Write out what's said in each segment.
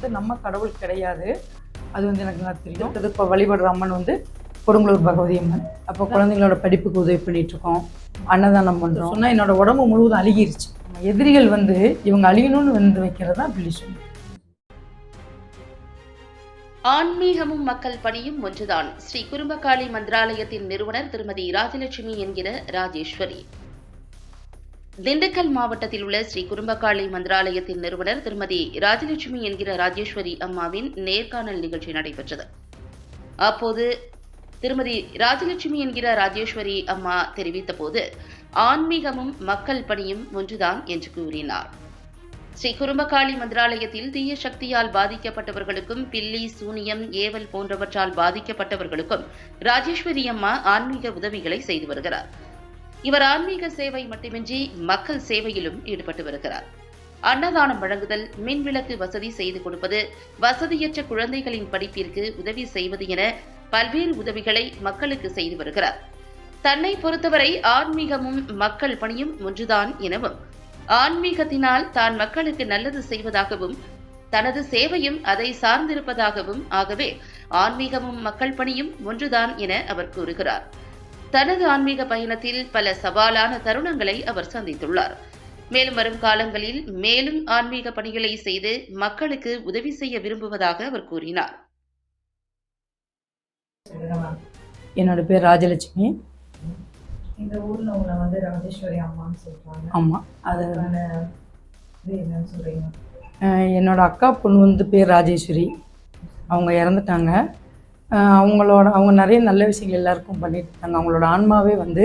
இது நம்ம கடவுள் கிடையாது. அது வந்து எனக்கு நல்லா தெரியும். இப்போ வழிபடுற அம்மன் வந்து கொடுங்கலூர் பகவதி அம்மன். அப்போ குழந்தைங்களோட படிப்புக்கு உதவி பண்ணிட்டு இருக்கோம். அன்னதானம் பண்ணுறோம் சொன்னால் என்னோட உடம்பு முழுவதும் அழுகிருச்சு. எதிரிகள் வந்து இவங்க அழியணும்னு வந்து வைக்கிறது தான் பில்லி ஆன்மீகமும் மக்கள் பணியும் ஒன்றுதான். ஸ்ரீ குறும்பகாளி மந்திராலயத்தின் நிறுவனர் திருமதி ராஜலட்சுமி என்கிற ராஜேஸ்வரி. திண்டுக்கல் மாவட்டத்தில் உள்ள ஸ்ரீ குறும்பகாளி மந்திராலயத்தின் நிறுவனர் திருமதி ராஜலட்சுமி என்கிற ராஜேஸ்வரி அம்மாவின் நேர்காணல் நிகழ்ச்சி நடைபெற்றது. அப்போது திருமதி ராஜலட்சுமி என்கிற ராஜேஸ்வரி அம்மா தெரிவித்த போது ஆன்மீகமும் மக்கள் பணியும் ஒன்றுதான் என்று கூறினார். ஸ்ரீ குறும்பகாளி மந்திராலயத்தில் தீய சக்தியால் பாதிக்கப்பட்டவர்களுக்கும் பில்லி சூனியம் ஏவல் போன்றவற்றால் பாதிக்கப்பட்டவர்களுக்கும் ராஜேஸ்வரி அம்மா ஆன்மீக உதவிகளை செய்து வருகிறார். இவர் ஆன்மீக சேவை மட்டுமின்றி மக்கள் சேவையிலும் ஈடுபட்டு வருகிறார். அன்னதானம் வழங்குதல் மின்விளக்கு வசதி செய்து கொடுப்பது வசதியற்ற குழந்தைகளின் படிப்பிற்கு உதவி செய்வது என பல்வேறு உதவிகளை மக்களுக்கு செய்து வருகிறார். தன்னை பொறுத்தவரை ஆன்மீகமும் மக்கள் பணியும் ஒன்றுதான் எனவும் ஆன்மீகத்தினால் தான் மக்களுக்கு நல்லது செய்வதாகவும் தனது சேவையும் அதை சார்ந்திருப்பதாகவும் ஆகவே ஆன்மீகமும் மக்கள் பணியும் ஒன்றுதான் என அவர் கூறுகிறார். தனது ஆன்மீக பயணத்தில் பல சவாலான தருணங்களை அவர் சந்தித்துள்ளார். மேலும் வரும் காலங்களில் மேலும் ஆன்மீக பணிகளை செய்து மக்களுக்கு உதவி செய்ய விரும்புவதாக அவர் கூறினார். என்னோட பேர் ராஜலட்சுமி. இந்த ஊர்ல உங்களை வந்து ராஜேஸ்வரி அம்மான்னு சொல்றாங்க. ஆமாம் அது அதுக்கான இது என்னன்னு சொல்றீங்க? அஹ் என்னோட அக்கா பொண்ணு வந்து பேர் ராஜேஸ்வரி. அவங்க இறந்துட்டாங்க. அவங்களோட அவங்க நிறைய நல்ல விஷயங்கள் எல்லாருக்கும் பண்ணிட்டு இருந்தாங்க அவங்களோட ஆன்மாவே வந்து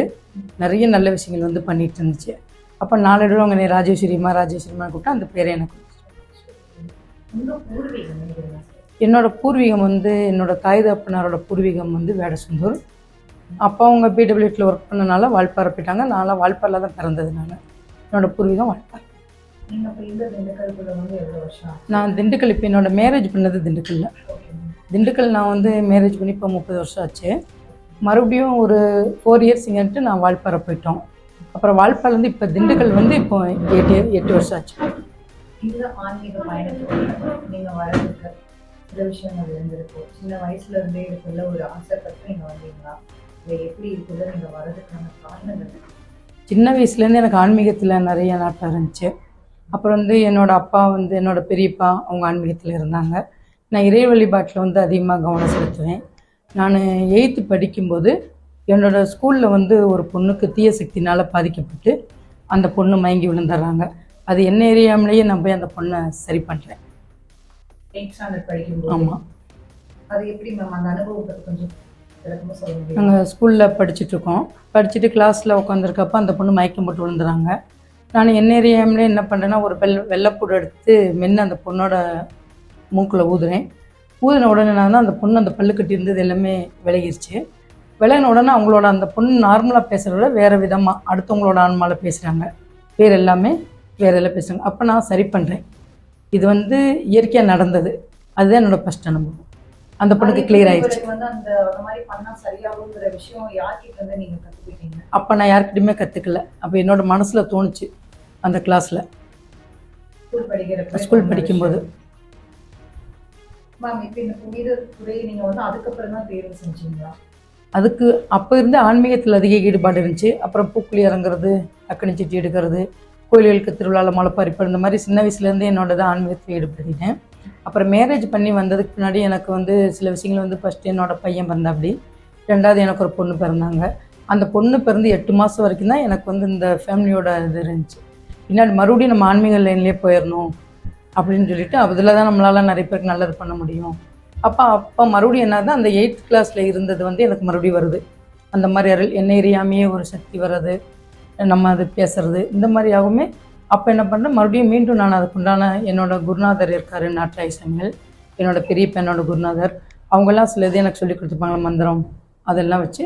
நிறைய நல்ல விஷயங்கள் வந்து பண்ணிட்டு இருந்துச்சு அப்போ நாளடைவில் அவங்க நீ ராஜேஸ்வரிமா ராஜேஸ்வரிமா கூப்பிட்டா அந்த பேரை எனக்கு? என்னோட பூர்வீகம் வந்து என்னோட தாய் தகப்பனாரோட பூர்வீகம் வந்து வேடசுந்தூர் அப்பா அவங்க பிடபிள்யூட்டில் ஒர்க் பண்ணனால வால்பாறை போயிட்டாங்க நான்லாம் வால்பாறையில் தான் பிறந்தது நான் என்னோட பூர்வீகம் வால்பாறை? நான் திண்டுக்கல் இப்போ என்னோட மேரேஜ் பண்ணது திண்டுக்கல்ல. திண்டுக்கல் நான் வந்து மேரேஜ் பண்ணி இப்போ முப்பது வருஷம் ஆச்சு. மறுபடியும் ஒரு ஃபோர் இயர்ஸ் இங்கன்ட்டு நான் வால்பாறை போயிட்டோம். அப்புறம் வால்பாறைலேருந்து இப்போ திண்டுக்கல் வந்து இப்போ எட்டு எட்டு வருஷம் ஆச்சு. ஆன்மீக சில விஷயங்கள் இருந்திருக்கும் சின்ன வயசுல இருந்தே இதுக்குள்ள ஒரு ஆசைப்பட்டு நீங்க வந்தீங்களா? இல்லை எப்படி இருக்குள்ள நீங்க வர்றதுக்கான காரணங்கள்? சின்ன வயசுலேருந்து எனக்கு ஆன்மீகத்தில் நிறைய நாட்டம் இருந்துச்சு. அப்புறம் வந்து என்னோட அப்பா வந்து என்னோட பெரியப்பா அவங்க ஆன்மீகத்தில் இருந்தாங்க. நான் இறை வழிபாட்டில் வந்து அதிகமாக கவனம் செலுத்துவேன். நான் எயித்து படிக்கும்போது என்னோட ஸ்கூலில் வந்து ஒரு பொண்ணுக்கு தீய சக்தினால் பாதிக்கப்பட்டு அந்த பொண்ணு மயங்கி விழுந்துடுறாங்க. அது என்ன எரியாமலேயே நான் போய் அந்த பொண்ணை சரி பண்ணுறேன் ஆமாம் அது எப்படி மேம் அந்த கொஞ்சம் நாங்கள் ஸ்கூலில் படிச்சுட்ருக்கோம் படிச்சுட்டு கிளாஸில் உட்காந்துருக்கப்ப அந்த பொண்ணு மயக்கம் போட்டு விழுந்துறாங்க நான் என்ன ஏரியாமலே என்ன பண்ணுறேன்னா ஒரு வெள் வெள்ளைப்பூடு எடுத்து மென்று அந்த பொண்ணோட மூக்கில் ஊதுறேன் ஊதின உடனே நான் அந்த பொண்ணு அந்த பல்லு கட்டி இருந்தது எல்லாமே விலகிருச்சு. விலகின உடனே அவங்களோட அந்த பொண்ணு நார்மலாக பேசுகிறத விட வேறு விதமாக அடுத்தவங்களோட ஆன்மாவில் பேசுகிறாங்க பேர் எல்லாமே வேறு எல்லாம் பேசுகிறாங்க அப்போ நான் சரி பண்ணுறேன் இது வந்து இயற்கையாக நடந்தது. அதுதான் என்னோட ஃபஸ்ட் அனுபவம். அந்த பொண்ணுக்கு கிளியர் ஆயிடுச்சு. அப்போ நான் யார்கிட்டயுமே கற்றுக்கல அப்போ என்னோட மனசில் தோணுச்சு அந்த கிளாஸில் ஸ்கூல் படிக்கும்போது. மேம் இப்போ இந்த புனித துறை நீங்க வந்து அதுக்கப்புறம் தான் தேர்வு செஞ்சீங்களா? அதுக்கு அப்போ இருந்து ஆன்மீகத்தில் அதிக ஈடுபாடு இருந்துச்சு. அப்புறம் பூக்குழி இறங்குறது அக்கணி சட்டி எடுக்கிறது கோயில்களுக்கு திருவிழாவில் முளைப்பறிப்பு இந்த மாதிரி சின்ன வயசுலேருந்து என்னோட தான் ஆன்மீகத்தில் ஈடுபடுத்திட்டேன் அப்புறம் மேரேஜ் பண்ணி வந்ததுக்கு பின்னாடி எனக்கு வந்து சில விஷயங்கள் வந்து ஃபஸ்ட்டு என்னோட பையன் பிறந்தாப்படி ரெண்டாவது எனக்கு ஒரு பொண்ணு பிறந்தாங்க. அந்த பொண்ணு பிறந்து எட்டு மாதம் வரைக்கும் தான் எனக்கு வந்து இந்த ஃபேமிலியோட இது இருந்துச்சு. பின்னாடி மறுபடியும் நம்ம ஆன்மீக லைன்லேயே போயிடணும் அப்படின்னு சொல்லிட்டு அதில் தான் நம்மளால் நிறைய பேருக்கு நல்லது பண்ண முடியும். அப்போ அப்போ மறுபடியும் என்னது அந்த எயித் கிளாஸில் இருந்தது வந்து எனக்கு மறுபடியும் வருது. அந்த மாதிரி அருள் என்ன எரியாமையே ஒரு சக்தி வர்றது நம்ம அது பேசுறது இந்த மாதிரியாகவுமே அப்போ என்ன பண்ணுறேன் மறுபடியும் மீண்டும் நான் அதுக்குண்டான என்னோட குருநாதர் இருக்கார் நாட்டாய் சமையல் என்னோட பெரிய பெண்ணோட குருநாதர் அவங்கெல்லாம் சில இது எனக்கு சொல்லி கொடுத்துருப்பாங்க மந்திரம் அதெல்லாம் வச்சு.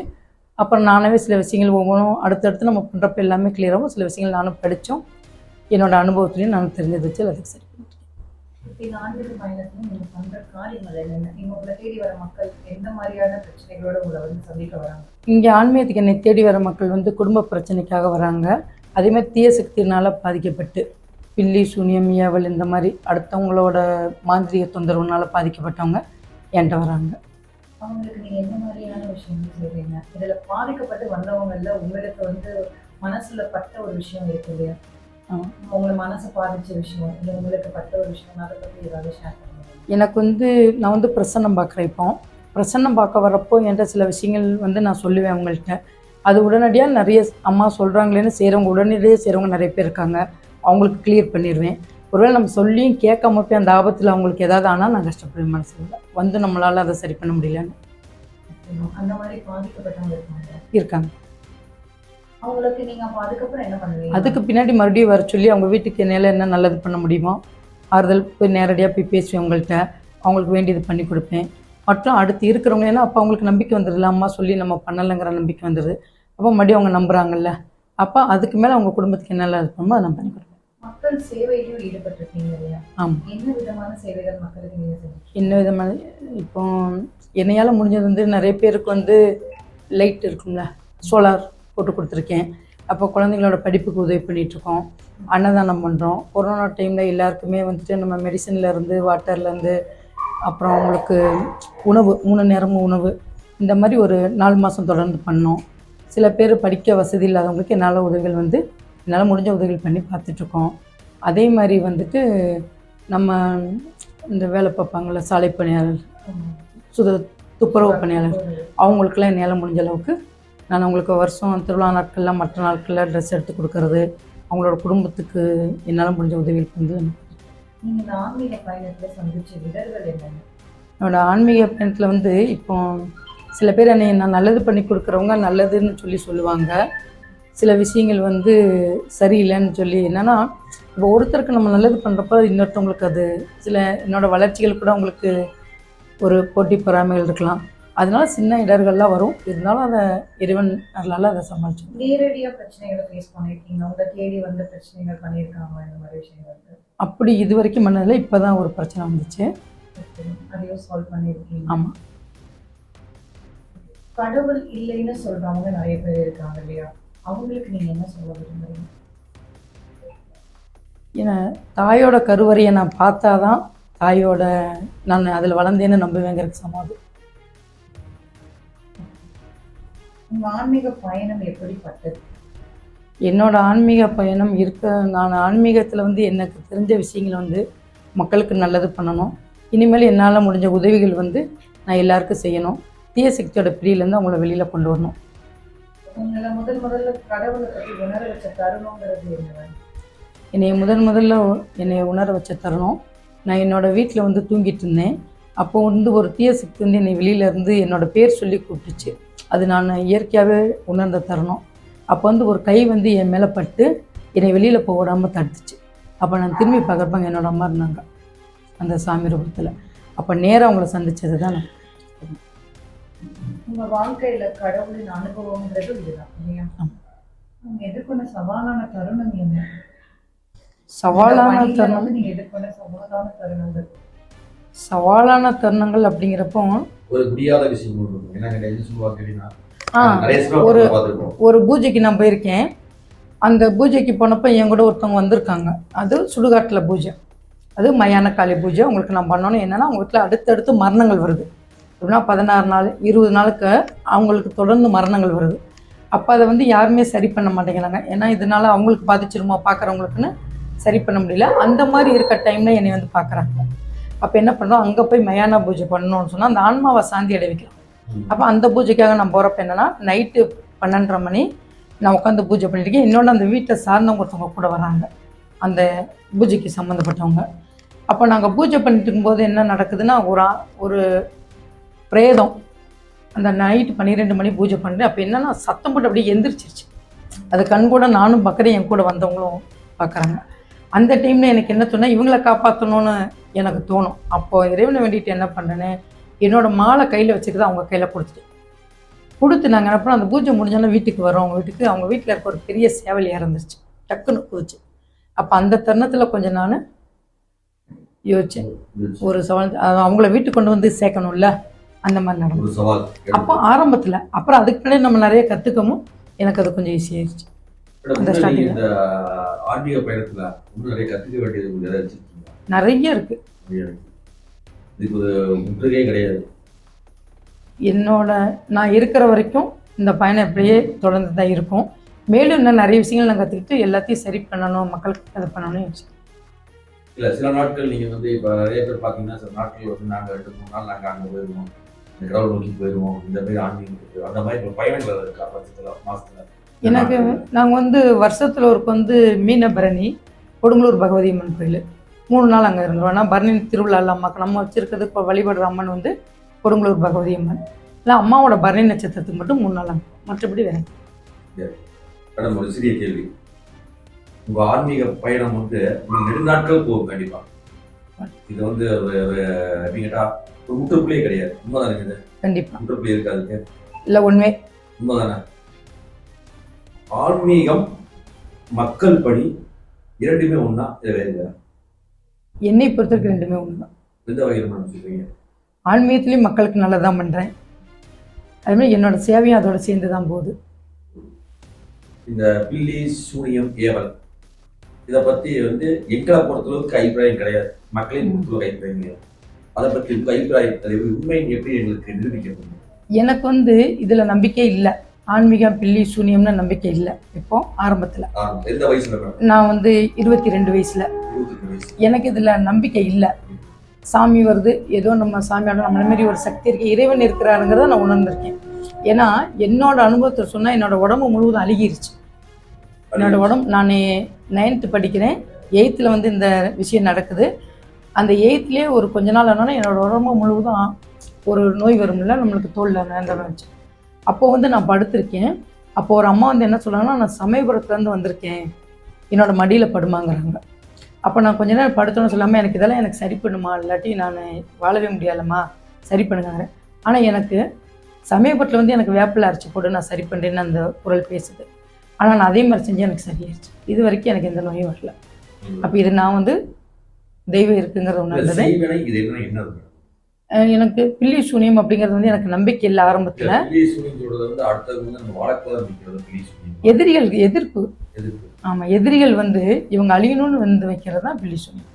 அப்புறம் நானாவே சில விஷயங்கள் ஒவ்வொன்றும் அடுத்தடுத்து நம்ம பண்ணுறப்ப எல்லாமே கிளியராகவும் சில விஷயங்கள் நானும் படித்தோம். என்னோடய அனுபவத்துலேயும் நான் தெரிஞ்சது வச்சு அதுக்கு சரி. இந்த ஆன்மீக பயணத்துல நீங்க பண்ற காரியங்கள் என்னென்ன? நீங்க உங்களை தேடி வர மக்கள் எந்த மாதிரியான பிரச்சனைகளோட உங்களை வந்து சந்திக்க வராங்க? இங்கே ஆன்மீகத்துக்கு என்னை தேடி வர மக்கள் வந்து குடும்ப பிரச்சனைக்காக வராங்க. அதேமாதிரி தீய சக்தியினால் பாதிக்கப்பட்டு பில்லி சூனியம் ஏவல் இந்த மாதிரி அடுத்தவங்களோட மாந்திரிக தொந்தரவுனால பாதிக்கப்பட்டவங்க என்கிட்ட வராங்க. அவங்களுக்கு நீங்க என்ன மாதிரியான விஷயங்கள் செய்றீங்க இதுல பாதிக்கப்பட்டு வந்தவங்கல்ல உங்களுக்கு வந்து மனசுல பட்ட ஒரு விஷயம் இருக்கு இல்லையா. உங்களை மனசை பாதிச்ச விஷயம் இல்லை உங்களுக்கு பட்ட ஒரு விஷயம் அதை பத்தி ஏதாவது ஷேர் எனக்கு வந்து நான் வந்து பிரசன்னம் பார்க்குறேன் இப்போ. பிரசன்னம் பார்க்க வரப்போ என்கிட்ட சில விஷயங்கள் வந்து நான் சொல்லுவேன் அவங்கள்ட்ட அது உடனடியாக நிறைய அம்மா சொல்கிறாங்களேன்னு செய்கிறவங்க உடனடியாக செய்கிறவங்க நிறைய பேர் இருக்காங்க. அவங்களுக்கு கிளியர் பண்ணிடுவேன். ஒருவேளை நம்ம சொல்லியும் கேட்காம போய் அந்த ஆபத்தில் அவங்களுக்கு ஏதாவது ஆனால் நான் கஷ்டப்படுவேன் மனசில். வந்து நம்மளால் அதை சரி பண்ண முடியலன்னு. அந்த மாதிரி பாதிக்கப்பட்டவங்க இருக்காங்க. அவங்களுக்கு நீங்க அப்ப அதுக்கப்புறம் என்ன பண்ணுவீங்க? அதுக்கு பின்னாடி மறுபடியும் வர சொல்லி அவங்க வீட்டுக்கு என்னால் என்ன நல்லது பண்ண முடியுமோ ஆறுதல் போய் நேரடியாக போய் பேசுவேன் அவங்கள்ட்ட அவங்களுக்கு வேண்டியது பண்ணி கொடுப்பேன். மற்றும் அடுத்து இருக்கிறவங்க ஏன்னா அப்போ அவங்களுக்கு நம்பிக்கை வந்துடுது அம்மா சொல்லி நம்ம பண்ணலைங்கிற நம்பிக்கை வந்துடுது அப்போ மறுபடியும் அவங்க நம்புறாங்கல்ல. அப்போ அதுக்கு மேலே அவங்க குடும்பத்துக்கு என்னெல்லாம் இது பண்ணுமோ அதை நான் பண்ணி கொடுப்பேன். மக்கள் சேவையிலும் ஈடுபட்டிருக்கீங்க இல்லையா? ஆமாம் என்ன விதமான சேவைகள் மக்களுக்கு என்ன விதமான இப்போ என்னையால் முடிஞ்சது வந்து நிறைய பேருக்கு வந்து லைட் இருக்கும்ல சோலார். போட்டு கொடுத்துருக்கேன். அப்போ குழந்தைங்களோட படிப்புக்கு உதவி பண்ணிகிட்ருக்கோம் அன்னதானம் பண்ணுறோம் கொரோனா டைமில் எல்லாருக்குமே வந்துட்டு நம்ம மெடிசன்லேருந்து வாட்டர்லேருந்து அப்புறம் அவங்களுக்கு உணவு மூணு நேரமும் உணவு இந்த மாதிரி ஒரு நாலு மாதம் தொடர்ந்து பண்ணோம். சில பேர் படிக்க வசதி இல்லாதவங்களுக்கு என்னால் உதவிகள் வந்து என்னால் முடிஞ்ச உதவிகள் பண்ணி பார்த்துட்ருக்கோம் அதே மாதிரி வந்துட்டு நம்ம இந்த வேலை பார்ப்பாங்கள்ல சாலை பணியாளர் சுத துப்புரவு பணியாளர் அவங்களுக்கெல்லாம் என்னால் முடிஞ்ச அளவுக்கு நான் அவங்களுக்கு வருஷம் திருவிழா நாட்களில் மற்ற நாட்களில் ட்ரெஸ் எடுத்து கொடுக்கறது அவங்களோட குடும்பத்துக்கு என்னால் முடிஞ்ச உதவிகள் வந்து நீங்க இந்த ஆன்மீக பயணத்துல சந்திச்ச இடர்கள் என்னென்ன? என்னோட ஆன்மீக பயணத்தில் வந்து இப்போ சில பேர் என்னை நான் நல்லது பண்ணி கொடுக்குறவங்க நல்லதுன்னு சொல்லி சொல்லுவாங்க. சில விஷயங்கள் வந்து சரியில்லைன்னு சொல்லி என்னென்னா இப்போ ஒருத்தருக்கு நம்ம நல்லது பண்ணுறப்ப இன்னொருத்தவங்களுக்கு அது சில என்னோட வளர்ச்சிகள் கூட அவங்களுக்கு ஒரு போட்டி பொறாமைகள் இருக்கலாம். அதனால சின்ன இடர்கள்லாம் வரும். இருந்தாலும் அதை இறைவன் அருளால் அதை சமாளிச்சோம் நேரடியா பிரச்சனைகளை ஃபேஸ் பண்ணிருக்கீங்க உங்க தேடி வந்த பிரச்சனைகள் பண்ணியிருக்காங்க இந்த மாதிரி விஷயங்கள். அப்படி இது வரைக்கும் பண்ணதில் இப்போ தான் ஒரு பிரச்சனை வந்துச்சு. அதையும் சால்வ் பண்ணியிருக்கீங்க ஆமாம் கடவுள் இல்லைன்னு சொல்றவங்க நிறைய பேர் இருக்காங்க இல்லையா? அவங்களுக்கு நீங்க என்ன சொல்ல விரும்புறீங்க? ஏன்னா தாயோட கருவறையை நான் பார்த்தா தான் தாயோட நான் அதில் வளர்ந்தேன்னு நம்புவேங்கிறது சமாதி உங்க ஆன்மீக பயணம் எப்படிப்பட்டது? என்னோட ஆன்மீக பயணம் இருக்க நான் ஆன்மீகத்தில் வந்து எனக்கு தெரிஞ்ச விஷயங்களை வந்து மக்களுக்கு நல்லது பண்ணணும். இனிமேல் என்னால் முடிஞ்ச உதவிகள் வந்து நான் எல்லாருக்கும் செய்யணும். தீய சக்தியோட பிரியிலேருந்து அவங்கள வெளியில் கொண்டு வரணும். உங்களை முதல் முதல்ல கடவுளை பத்தி உணர வச்ச தருணங்கிறது என்ன? முதன் முதல்ல என்னை உணர வச்ச தருணம் நான் என்னோடய வீட்டில் வந்து தூங்கிட்டு இருந்தேன். அப்போ வந்து ஒரு தீய சக்தி வந்து என்னை வெளியில இருந்து என்னோட பேர் சொல்லி கூப்பிட்டுச்சு. அது நான் இயற்கையாகவே உணர்ந்த தருணம். அப்போ வந்து ஒரு கை வந்து என் மேலே பட்டு என்னை வெளியில் போக விடாமல் தடுத்துச்சு. அப்போ நான் திரும்பி பார்க்குறப்பாங்க என்னோட அம்மா இருந்தாங்க. அந்த சாமி ரூபத்தில். அப்போ நேராக அவங்கள சந்திச்சது தான் நான். உங்க வாழ்க்கையில கடவுளின் அனுபவம்ன்றது இதுதான் இல்லையா? எதிர்கொண்ட சவாலான தருணம் என்ன? சவாலான தருணம்? வந்து நீங்க எதிர்கொண்ட சவாலான தருணங்கள்? சவாலான தருணங்கள் அப்படிங்கிறப்போ ஒரு முடியாத விஷயம் ஒன்று ஏன்னா என்ன சொல்லுவாங்க அப்படின்னா ஒரு பூஜைக்கு நான் போயிருக்கேன். அந்த பூஜைக்கு போனப்போ என் கூட ஒருத்தவங்க வந்திருக்காங்க. அது சுடுகாட்டில் பூஜை. அது மயான காளி பூஜை. உங்களுக்கு நான் பண்ணணும் என்னன்னா அவங்க வீட்டில் அடுத்தடுத்து மரணங்கள் வருது. எப்படின்னா பதினாறு நாள் இருபது நாளுக்கு அவங்களுக்கு தொடர்ந்து மரணங்கள் வருது. அப்போ அதை வந்து யாருமே சரி பண்ண மாட்டேங்கிறாங்க. ஏன்னா இதனால அவங்களுக்கு பாதிச்சிருமா பார்க்குறவங்களுக்குன்னு சரி பண்ண முடியல. அந்த மாதிரி இருக்க டைமில் என்னை வந்து பார்க்குறாங்க அப்போ என்ன பண்ணுறோம் அங்கே போய் மயான பூஜை பண்ணணும்னு சொன்னால் அந்த ஆன்மாவை சாந்தி அடை வைக்கலாம். அப்போ அந்த பூஜைக்காக நான் போகிறப்ப என்னன்னா நைட்டு பன்னெண்டரை மணி நான் உட்காந்து பூஜை பண்ணியிருக்கேன் இன்னொன்று அந்த வீட்டை சார்ந்தவங்க ஒருத்தவங்க கூட வராங்க. அந்த பூஜைக்கு சம்மந்தப்பட்டவங்க அப்போ நாங்கள் பூஜை பண்ணிட்டு இருக்கும்போது என்ன நடக்குதுன்னா ஒரு ஆ- ஒரு பிரேதம். அந்த நைட்டு பன்னிரெண்டு மணி பூஜை பண்ணுறேன் அப்போ என்னன்னா சத்தம் போட்டு அப்படியே எந்திரிச்சிருச்சு. அது கண் கூட நானும் பார்க்குறேன் என் கூட வந்தவங்களும் பார்க்குறாங்க அந்த டைமில் எனக்கு என்ன தோணுனா இவங்களை காப்பாற்றணும்னு எனக்கு தோணும். அப்போ இறைவனை வேண்டிட்டு என்ன பண்ணேன்னு என்னோட மாலை கையில் வச்சுக்கிட்டு அவங்க கையில் கொடுத்துட்டேன். கொடுத்து நாங்கள் அப்புறம் அந்த பூஜை முடிஞ்சோன்னா வீட்டுக்கு வரோம் அவங்க வீட்டுக்கு அவங்க வீட்டில் இருக்க ஒரு பெரிய சேவல் இறந்துருச்சு. டக்குன்னு குதிச்சு. அப்போ அந்த தருணத்தில் கொஞ்சம் நான் யோசிச்சேன். ஒரு சவால் அவங்கள வீட்டுக்கு கொண்டு வந்து சேர்க்கணும்ல? அந்த மாதிரி நடந்தது. அப்போ ஆரம்பத்தில் அப்புறம் அதுக்கு முன்னாடி நம்ம நிறைய கற்றுக்கவும் எனக்கு அது கொஞ்சம் ஈஸியாயிருச்சு இந்த ஆன்மீக பயணத்துல நிறைய கத்துக்க வேண்டியது நிறைய இருக்கு. இதுக்கு ஒரு முற்றுகையே கிடையாது. என்னோட நான் இருக்கிற வரைக்கும் இந்த பயணம் இப்படியே தொடர்ந்து தான் இருக்கும். மேலும் இன்னும் நிறைய விஷயங்கள் நான் கற்றுக்கிட்டு எல்லாத்தையும் சரி பண்ணணும் மக்களுக்கு இது பண்ணணும்னு யோசிக்கிறேன். இல்ல சில நாட்கள் நீங்க வந்து இப்ப நிறைய பேர் பாத்தீங்கன்னா சில நாட்கள் வந்து நாங்க ரெண்டு மூணு நாள் நாங்க அங்க போயிருவோம். இந்த கடவுள் நோக்கி போயிருவோம். இந்த மாதிரி போயிருவோம். அந்த மாதிரி இப்ப பயணங்கள் இருக்கா பட்சத்துல மாசத்துல. எனக்கு நாங்கள் வந்து வருஷத்தில் ஒரு வந்து மீனபரணி கொடுங்கலூர் பகவதி அம்மன் கோயில். மூணு நாள் அங்கே இருந்துருவோம் ஆனால் பரணி திருவிழா அம்மாக்கு. நம்ம வச்சிருக்கிறது இப்போ வழிபடுற அம்மன் வந்து கொடுங்கலூர் பகவதி அம்மன். இல்லை அம்மாவோட பரணி நட்சத்திரத்துக்கு மட்டும் மூணு நாள் அங்கே. மற்றபடி வேறு. மேடம் ஒரு சிறிய கேள்வி. உங்க ஆன்மீக பயணம் வந்து நெடுநாட்கள் போகும் கண்டிப்பா. இது வந்து ஒரு- ஒரு முற்றுப்புள்ளியே கிடையாது. உண்மைதானே கண்டிப்பாக முற்றுப்புள்ளி இருக்காதுக்கு இல்லை உண்மை. உண்மைதானே? ஆன்மீகம் மக்கள் பணி இரண்டுமே ஒண்ணா இது வேறு வேற? என்னை பொறுத்தவரைக்கும் ரெண்டுமே ஒன்று தான் எந்த வகையில் மேடம் சொல்றீங்க ஆன்மீகத்துலேயும் மக்களுக்கு நல்லதான் பண்ணுறேன் அதுமாதிரி என்னோட சேவையும் அதோட சேர்ந்து தான் போகுது. இந்த பில்லி சூனியம் ஏவல் இதை பத்தி வந்து எங்களை பொறுத்தளவுக்கு அபிப்பிராயம் கிடையாது. மக்களின் பொறுத்தளவுக்கு அபிப்பிராயம் கிடையாது. அதை பத்தி உங்க அபிப்பிராயம் உண்மை எப்படி எங்களுக்கு நிரூபிக்க முடியும்? எனக்கு வந்து இதில் நம்பிக்கை இல்லை. ஆன்மீகம் பில்லி சூனியம்னு நம்பிக்கை இல்லை இப்போ ஆரம்பத்தில். நான் வந்து இருபத்தி ரெண்டு வயசில் எனக்கு இதில் நம்பிக்கை இல்லை. சாமி வருது ஏதோ நம்ம சாமியோட நம்மள மாரி ஒரு சக்தி இருக்கு இறைவன் இருக்கிறாருங்கிறத நான் உணர்ந்திருக்கேன். ஏன்னா என்னோட அனுபவத்தை சொன்னால் என்னோட உடம்பு முழுவதும் அழுகிருச்சு. என்னோட உடம்பு நான் நைன்த்து படிக்கிறேன். எயித்தில் வந்து இந்த விஷயம் நடக்குது. அந்த எயித்துலேயே ஒரு கொஞ்ச நாள் ஆனாலும் என்னோட உடம்பு முழுவதும் ஒரு நோய் வரும்ல நம்மளுக்கு தோல்ல நேர்ந்த வச்சு அப்போ வந்து நான் படுத்திருக்கேன். அப்போ ஒரு அம்மா வந்து என்ன சொல்றாங்கன்னா நான் சமயபுரத்துலேருந்து வந்திருக்கேன். என்னோட மடியில் படுமாங்கிறாங்க. அப்போ நான் கொஞ்ச நேரம் படுத்தோன்னு சொல்லாமல் எனக்கு இதெல்லாம் எனக்கு சரி பண்ணுமா? இல்லாட்டி நான் வாழவே முடியாதம்மா. சரி பண்ணுங்கிறேன் ஆனால் எனக்கு சமயபுரத்தில் வந்து எனக்கு வேப்பிலை அரைச்சி போட்டு நான் சரி பண்ணுறேன்னு அந்த குரல் பேசுது. ஆனால் நான் அதே மாதிரி செஞ்சு எனக்கு சரியாயிடுச்சு. இது வரைக்கும் எனக்கு எந்த நோயும் வரல. அப்போ இது நான் வந்து தெய்வம் இருக்குங்கிறது இந்த ஒன்று இருந்தது எனக்கு பில்லி சூனியம் அப்படிங்கிறது வந்து எனக்கு நம்பிக்கை இல்லை ஆரம்பத்தில். எதிரிகளுக்கு எதிர்ப்பு. ஆமாம் எதிரிகள் வந்து இவங்க அழியணும்னு வந்து வைக்கிறது தான் பில்லி சூனியம்.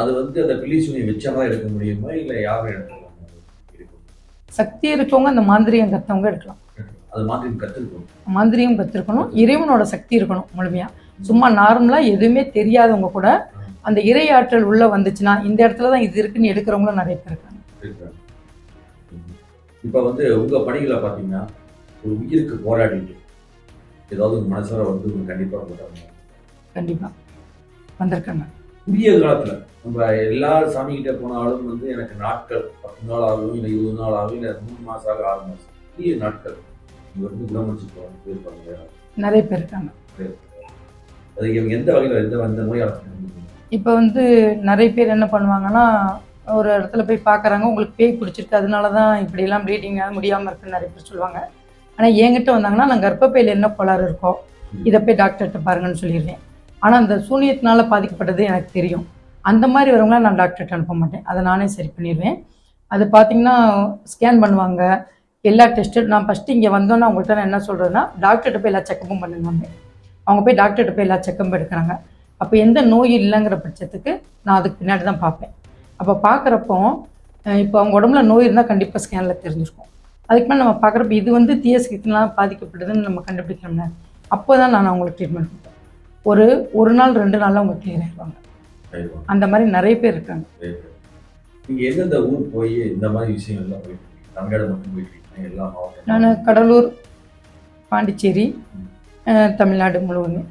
அது வந்து அந்த பில்லி சூனியம் வச்சமா எடுக்க முடியுமா இல்ல யாரும் எடுக்கலாம் சக்தி இருக்கவங்க அந்த மாந்திரியம் கத்தவங்க எடுக்கலாம். அது மாதிரி கத்துக்கணும். மாந்திரியம் கற்றுருக்கணும் இறைவனோட சக்தி இருக்கணும் முழுமையாக சும்மா நார்மலாக எதுவுமே தெரியாதவங்க கூட அந்த இறை ஆற்றல் உள்ளே வந்துச்சுன்னா இந்த இடத்துல தான் இது இருக்குன்னு எடுக்கிறவங்களும் நிறைய பேர் இருக்காங்க. இப்ப வந்து உங்க பணிகளை பாத்தீங்கன்னா ஒரு உயிருக்கு போராடிட்டு ஏதாவது உங்க மனசார வந்து உங்க கண்டிப்பா போட்டாங்க. கண்டிப்பாக வந்திருக்காங்க. குறுகிய காலத்துல நம்ம எல்லா சாமி கிட்ட போனாலும் வந்து எனக்கு நாட்கள் பத்து நாள் ஆகும் இல்லை இருபது நாள் ஆகும் இல்லை மூணு மாசம் ஆகும் ஆறு மாசம் குறுகிய நாட்கள். இங்க வந்து குணமடிச்சு போயிருப்பாங்க நிறைய பேர் இருக்காங்க. அது இவங்க எந்த வகையில் எந்த எந்த நோய் அழைச்சிட்டு இப்போ வந்து நிறைய பேர் என்ன பண்ணுவாங்கன்னா ஒரு இடத்துல போய் பார்க்குறாங்க உங்களுக்கு பேய் பிடிச்சிருக்கு அதனால தான் இப்படிலாம் ப்ளீடிங் முடியாமல் இருக்குன்னு நிறைய பேர் சொல்லுவாங்க. ஆனால் என்கிட்ட வந்தாங்கன்னா நான் கர்ப்பப்பையில் என்ன கோளாறு இருக்கோ இதை போய் டாக்டர்கிட்ட பாருங்கன்னு சொல்லிடுவேன். ஆனால் அந்த சூனியத்தினால பாதிக்கப்பட்டது எனக்கு தெரியும். அந்த மாதிரி வரவங்களாம் நான் டாக்டர்கிட்ட அனுப்ப மாட்டேன். அதை நானே சரி பண்ணிடுவேன். அது பார்த்தீங்கன்னா ஸ்கேன் பண்ணுவாங்க. எல்லா டெஸ்ட்டு நான் ஃபஸ்ட்டு இங்கே வந்தோன்னே அவங்கள்ட்ட நான் என்ன சொல்கிறேன்னா டாக்டர்கிட்ட போய் எல்லா செக்கப்பும் பண்ணுங்க அவங்க. போய் டாக்டர்கிட்ட போய் எல்லா செக்கப்பும் எடுக்கிறாங்க. அப்போ எந்த நோய் இல்லைங்கிற பட்சத்துக்கு நான் அதுக்கு பின்னாடி தான் பார்ப்பேன். அப்போ பார்க்குறப்போ இப்போ அவங்க உடம்புல நோய் இருந்தால் கண்டிப்பாக ஸ்கேனில் தெரிஞ்சிருக்கும். அதுக்கு மேலே நம்ம பார்க்குறப்ப இது வந்து தீயசக்தினால் பாதிக்கப்படுதுன்னு நம்ம கண்டுபிடிக்கணும்ல. அப்போ தான் நான் அவங்களுக்கு ட்ரீட்மெண்ட் கொடுப்பேன். ஒரு ஒரு நாள் ரெண்டு நாளில் அவங்க கிளியர் ஆயிடுவாங்க அந்த மாதிரி நிறைய பேர் இருக்காங்க. எந்தெந்த ஊர் போய் இந்த மாதிரி விஷயங்கள்லாம் போயிட்டு தமிழ்நாடு மட்டும் போயிட்டு இருக்கீங்க எல்லா மாவட்டம் நான் கடலூர் பாண்டிச்சேரி தமிழ்நாடு முழுவதுமே.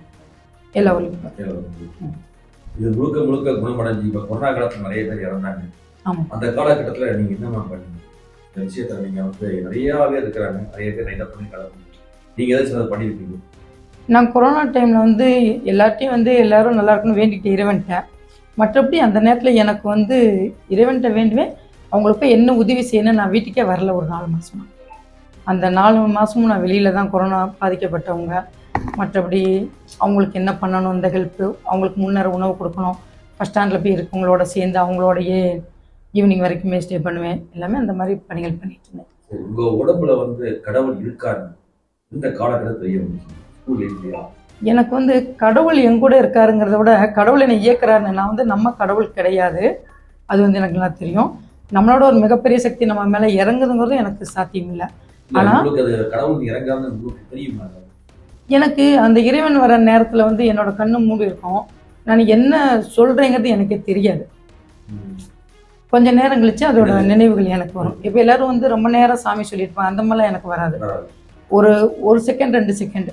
எல்லா ஊர்லேயும் இது முழுக்க முழுக்க குணமடைஞ்சு இப்ப கொரோனா காலத்துல நிறைய பேர் இறந்தாங்க. அந்த காலகட்டத்துல நீங்க என்னமா பண்ணீங்க? இந்த விஷயத்துல நீங்க வந்து நிறையாவே இருக்கிறாங்க. நிறைய பேர் நிறைய பண்ணி கலந்து நீங்க ஏதாச்சும் அதை பண்ணியிருக்கீங்க நான் கொரோனா டைமில் வந்து எல்லார்ட்டையும் வந்து எல்லாரும் நல்லா இருக்கணும்னு வேண்டிட்டு இறைவன்ட்ட. மற்றபடி அந்த நேரத்தில் எனக்கு வந்து இறைவன்ட்ட வேண்டுவேன். அவங்களுக்கு போய் என்ன உதவி செய்யணும் நான் வீட்டுக்கே வரல ஒரு நாலு மாதமா அந்த நாலு மாதமும் நான் வெளியில் தான் கொரோனா பாதிக்கப்பட்டவங்க. மற்றபடி அவங்களுக்கு என்ன பண்ணணும் இந்த ஹெல்ப்பு அவங்களுக்கு முன்னேற உணவு கொடுக்கணும். ஃபஸ்ட் ஸ்டாண்டில் போய் இருக்கவங்களோட சேர்ந்து அவங்களோடயே ஈவினிங் வரைக்குமே ஸ்டே பண்ணுவேன். எல்லாமே அந்த மாதிரி பணிகள் பண்ணிட்டு இருந்தேன். சரி, உங்க உடம்புல வந்து கடவுள் இருக்காரு இந்த காலகட்டத்தில் எனக்கு வந்து கடவுள் என் கூட இருக்காருங்கிறத விட கடவுள் என்னை இயக்குறாருன்னு நான் வந்து நம்ம கடவுள் கிடையாது. அது வந்து எனக்கு நல்லா தெரியும். நம்மளோட ஒரு மிகப்பெரிய சக்தி நம்ம மேலே இறங்குதுங்கிறதும் எனக்கு சாத்தியம் இல்லை இல்ல, ஆனா- உங்களுக்கு அது கடவுள் உங்களுக்கு தெரியுமா? எனக்கு அந்த இறைவன் வர நேரத்தில் வந்து என்னோட கண்ணு மூடி இருக்கும். நான் என்ன சொல்கிறேங்கிறது எனக்கே தெரியாது. கொஞ்ச நேரம் கழிச்சு அதோட. நினைவுகள் எனக்கு வரும். இப்போ எல்லாரும் வந்து ரொம்ப நேரம் சாமி சொல்லியிருப்பாங்க அந்த மாதிரிலாம் எனக்கு வராது. ஒரு ஒரு செகண்ட் ரெண்டு செகண்ட்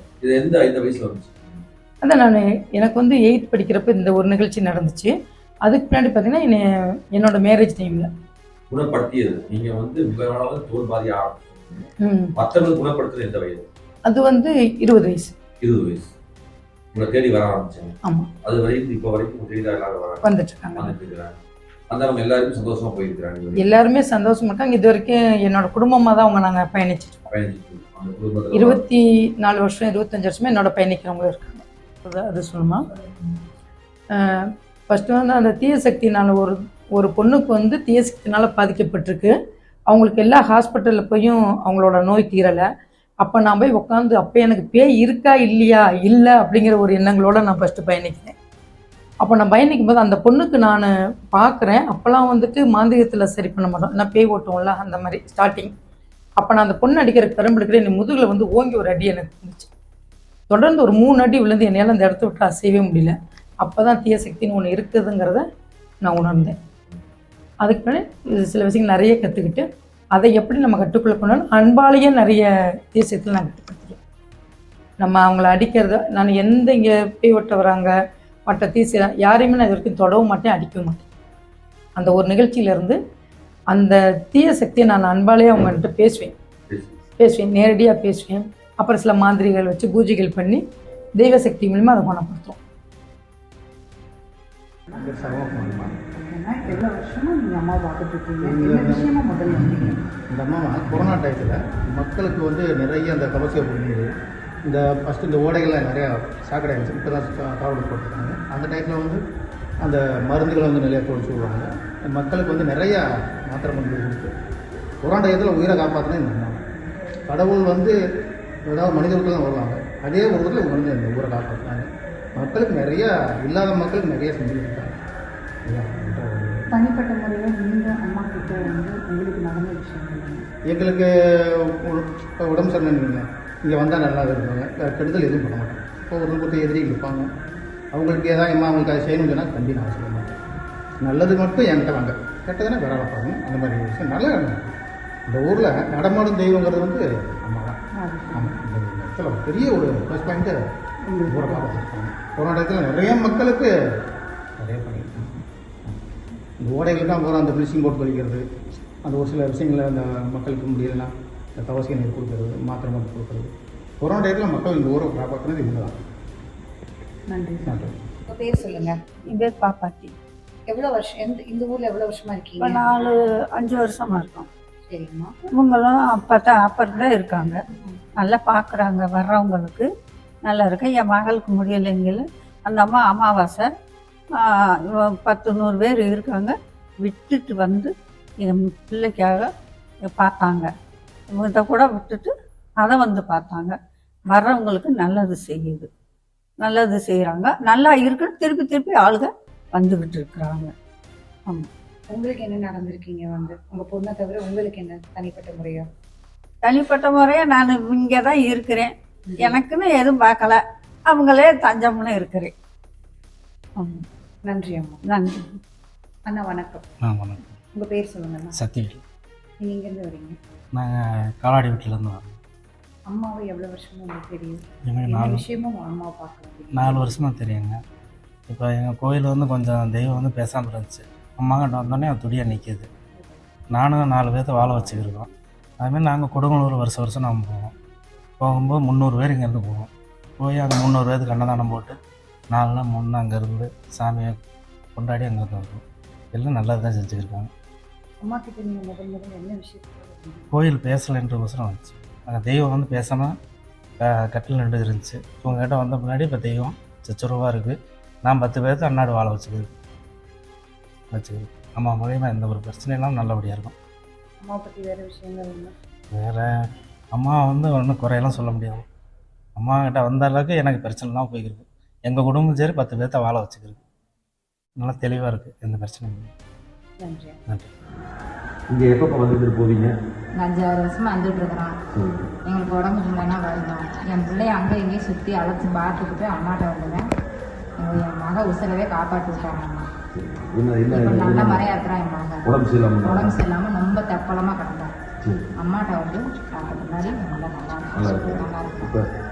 அதான் நான் எனக்கு வந்து எயித் படிக்கிறப்ப இந்த ஒரு நிகழ்ச்சி நடந்துச்சு. அதுக்கு பின்னாடி பார்த்தீங்கன்னா என்னை என்னோட மேரேஜ் டைமில் குணப்படுத்தியது. நீங்க வந்து மிக தோல் பாதி ஆரம்பிச்சு ம். மற்றவங்களுக்கு குணப்படுத்துறது எந்த வயது? அது வந்து இருபது வயசு. இருபது வயசு. உங்களை தேடி வர ஆரம்பிச்சாங்க. ஆமாம் அது வரைக்கும் இப்போ வரைக்கும் தேடி எல்லாரும் வராங்க. வந்துட்டு இருக்காங்க வந்துட்டு இருக்கிறாங்க வந்தவங்க எல்லாருமே சந்தோஷமா போயிருக்கிறாங்க. இது வரைக்கும். எல்லாருமே சந்தோஷமா இருக்காங்க. இது வரைக்கும் என்னோட குடும்பமாக தான் அவங்க நாங்கள் பயணிச்சிட்டு. பயணிச்சுட்டு. அந்த குடும்பத்துல இருபத்தி நாலு வருஷம் இருபத்தஞ்சு வருஷமே என்னோட பயணிக்கிறவங்க இருக்காங்க. அது- அது சொல்லுமா ஃபஸ்ட்டு வந்து அந்த தீய சக்தினால ஒரு ஒரு பொண்ணுக்கு வந்து தீய சக்தினால பாதிக்கப்பட்டிருக்கு. அவங்களுக்கு எல்லா ஹாஸ்பிட்டலில் போயும் அவங்களோட நோய் தீரலை. அப்போ நான் போய் உட்காந்து அப்போ எனக்கு பேய் இருக்கா இல்லையா? இல்லை அப்படிங்கிற ஒரு எண்ணங்களோட நான் ஃபஸ்ட்டு பயணிக்கிறேன். அப்போ நான் பயணிக்கும் போது அந்த பொண்ணுக்கு நான் பார்க்குறேன் அப்போல்லாம் வந்துட்டு மாந்திரியத்தில் சரி பண்ண மாட்டோம். ஏன்னா பேய் ஓட்டுவோம்ல அந்த மாதிரி ஸ்டார்டிங் அப்போ நான் அந்த பொண்ணு அடிக்கிற பெரம்பு என் முதுகில் வந்து ஓங்கி ஒரு அடி எனக்கு இருந்துச்சு தொடர்ந்து ஒரு மூணு அடி விழுந்து என்னால் அந்த இடத்த விட்டு அசையவே முடியல. அப்போ தான் தீய சக்தின்னு ஒன்று இருக்குதுங்கிறத நான் உணர்ந்தேன். அதுக்கு பின்னாடி சில விஷயங்கள் நிறைய கற்றுக்கிட்டு அதை எப்படி நம்ம கட்டுக்குள்ளே அன்பாலேயே நிறைய தேசியத்தில் நான் கட்டுப்படுத்திட்டேன் நம்ம அவங்கள அடிக்கிறத நான் எந்த இங்கே பேய் ஒட்ட வராங்க மற்ற தீச யாரையுமே நான் இது வரைக்கும் தொடவும் மாட்டேன் அடிக்கவும் மாட்டேன். அந்த ஒரு நிகழ்ச்சியிலேருந்து அந்த தீய சக்தியை நான் அன்பாலேயே அவங்கள்ட்ட பேசுவேன். பேசுவேன் நேரடியாக பேசுவேன். அப்புறம் சில மாந்திரிகள் வச்சு பூஜைகள் பண்ணி தெய்வ சக்தி மூலிமா அதை குணப்படுத்துவோம். எவ்வளோ வருஷமா நீங்கள் அம்மா பார்த்துட்டு இருக்கீங்க என்ன விஷயமா முதல்ல இந்த அம்மா கொரோனா டயத்தில் மக்களுக்கு வந்து நிறைய அந்த கவசிய புரியுது இந்த ஃபஸ்ட்டு இந்த ஓடைகள்லாம் நிறையா சாக்கடை இருந்துச்சு இப்போ தான் காவல் போட்டிருக்காங்க. அந்த டயத்தில் வந்து அந்த மருந்துகளை வந்து நிறையா போட்டு சொல்லுவாங்க. மக்களுக்கு வந்து நிறையா மாத்திரை மருந்து கொடுத்து கொரோனா டயத்தில் உயிரை காப்பாற்றினே இந்த கடவுள் வந்து ஏதாவது மனித உருவத்தில் தான் வருவாங்க. அதே உருவத்தில் இவங்க வந்து இந்த ஊரை காப்பாற்றினாங்க மக்களுக்கு நிறையா இல்லாத மக்களுக்கு நிறைய ஒரு தனிப்பட்ட முறையில் நீங்கள் அம்மா கிட்ட வந்து உங்களுக்கு நடந்த என்ன? எங்களுக்கு உடம்பு சரியில்லைங்க இங்கே வந்தால் நல்லா இருப்பாங்க. கெடுதல் எதுவும் பண்ண மாட்டோம் இப்போ ஒரு குத்தி எதிரிகள் இருப்பாங்க. அவங்களுக்கு ஏதாவது அம்மா அவங்களுக்கு அதை செய்யணும்னு சொன்னால் கண்டி நான் சொல்ல மாட்டேன் நல்லது மட்டும் என்கிட்ட வாங்க. கெட்டதுன்னா வேற பார்ப்பாங்க அந்த மாதிரி விஷயம். நல்ல இந்த ஊரில் நடமாடும் தெய்வங்கிறது வந்து அம்மா தான் ஆமாம் இந்த இடத்துல பெரிய ஒரு ப்ளஸ் பாயிண்ட்டு கொரோனா இடத்துல நிறைய மக்களுக்கு நிறைய பண்ணியிருக்காங்க இந்த ஓடைகளுக்கு தான் போகிறோம் அந்த ப்ளீச்சிங் போட்டு கழிக்கிறது அந்த ஒரு சில விஷயங்களை அந்த மக்களுக்கு முடியலைன்னா இந்த தவசிய நீர் கொடுக்கறது மாத்திரை மருந்து கொடுக்கறது. கொரோனா டயத்தில் மக்கள் இந்த ஊரை காப்பாற்றினது இவங்க தான் நன்றி. நன்றி. உங்கள் பேர் சொல்லுங்க. என் பேர் பாப்பாத்தி. எவ்வளோ வருஷம் எந்த இந்த ஊரில் எவ்வளோ வருஷமா இப்போ இருக்கீங்க நாலு அஞ்சு வருஷமா இருக்கோம். சரிங்கம்மா இவங்களும் அப்போ தான் அப்புறம் தான் இருக்காங்க. நல்லா பார்க்குறாங்க வர்றவங்களுக்கு. நல்லா இருக்கு என் மகளுக்கு முடியலைங்கள அந்த அம்மா அமாவாசை பத்து நூறு பேர் இருக்காங்க. விட்டுட்டு வந்து என் பிள்ளைக்காக பார்த்தாங்க. இவங்கிட்ட கூட விட்டுட்டு அதை வந்து பார்த்தாங்க. வர்றவங்களுக்கு நல்லது செய்யுது. நல்லது செய்கிறாங்க நல்லா இருக்குன்னு திருப்பி திருப்பி ஆளுங்க வந்துக்கிட்டு இருக்கிறாங்க. உங்களுக்கு என்ன நடந்திருக்கீங்க வந்து? உங்க பொண்ணை தவிர உங்களுக்கு என்ன தனிப்பட்ட முறையா? தனிப்பட்ட முறையாக நான் இங்கே தான் இருக்கிறேன். எனக்குன்னு எதுவும் பார்க்கல. அவங்களே தஞ்சம்ல இருக்கிறேன். நன்றி அம்மா. நன்றி. அண்ணா வணக்கம். ஆ வணக்கம். உங்க பேர் சொல்லுங்கண்ணா சத்யவேல் நீங்க எங்கேருந்து வரீங்க? நாங்கள் காலாடி வீட்டிலேருந்து வரோம் அம்மாவை எவ்வளோ வருஷமா உங்களுக்கு தெரியும்? எங்களுக்கு நாலு விஷயமும் அம்மாவை பார்க்க நாலு வருஷமாக தெரியுங்க. இப்போ எங்கள் கோயில் வந்து கொஞ்சம் தெய்வம் வந்து பேசாமல் இருந்துச்சு. அம்மாங்கிட்ட வந்தோடனே அது துடியாக நிற்கிது நானும் நாலு பேர்த்த வாழ வச்சுக்கிருக்கோம். அதுமாதிரி நாங்கள் கொடுங்கலூர் வருஷம் வருஷம் நாங்கள் போவோம். போகும்போது முந்நூறு பேர் இங்கேருந்து போவோம். போய் அந்த முந்நூறு பேருக்கு அன்னதானம் போட்டு நாலு நாள் மூணு நாள் அங்கேருந்து சாமியை கொண்டாடி அங்கேருந்து வருவோம். எல்லாம் நல்லது தான் செஞ்சுக்கிருக்காங்க. அம்மா கிட்ட நீங்க முதல் முதல்ல என்ன விஷயத்துக்கு கோயில் பேசலைன்ற அவசரம் வந்துச்சு. அங்கே தெய்வம் வந்து பேசாமல் கட்டில் நின்று இருந்துச்சு இவங்ககிட்ட வந்த முன்னாடி இப்போ தெய்வம் சச்சுரவாக இருக்குது நான் பத்து பேர்த்து அன்னாடு வாழ வச்சுக்குது வச்சுக்குது அம்மா மூலியமாக எந்த ஒரு பிரச்சனையும் நல்லபடியாக இருக்கும். அம்மாவை பத்தி வேற விஷயங்கள் வேறு அம்மா வந்து ஒன்றும் குறையெல்லாம் சொல்ல முடியாது. அம்மா கிட்ட வந்த அளவுக்கு எனக்கு பிரச்சனைலாம் போய்க்கிருக்கு எங்கள் குடும்பம் சரி பத்து பேர்த்த வாழ வச்சுக்கிருக்கு நல்லா தெளிவாக இருக்குது எந்த பிரச்சனையும் இல்லை. நன்றி. நன்றி. இங்கே எப்போ வந்துட்டு போவீங்க? நான் அஞ்சாறு வருஷமா வந்துட்டு இருக்கிறோம் எங்களுக்கு உடம்பு இல்லைன்னா வருந்தோம் என் பிள்ளைய அங்கே இங்கேயும் சுற்றி அழைச்சி பார்த்துக்கிட்டு அம்மாட்ட வந்துடுவேன் எங்கள் என் மக உசுரவே காப்பாற்றி விட்டாங்க நல்ல என்ன? முறையா இருக்கிறான் என் மகன் உடம்பு சரியில்லாமல் உடம்பு சரியில்லாமல் ரொம்ப தெப்பலமாக கிடந்தேன் அம்மாட்ட வந்து டாக்டர் முன்னாடி நல்லா நல்லா நல்லா இருக்கு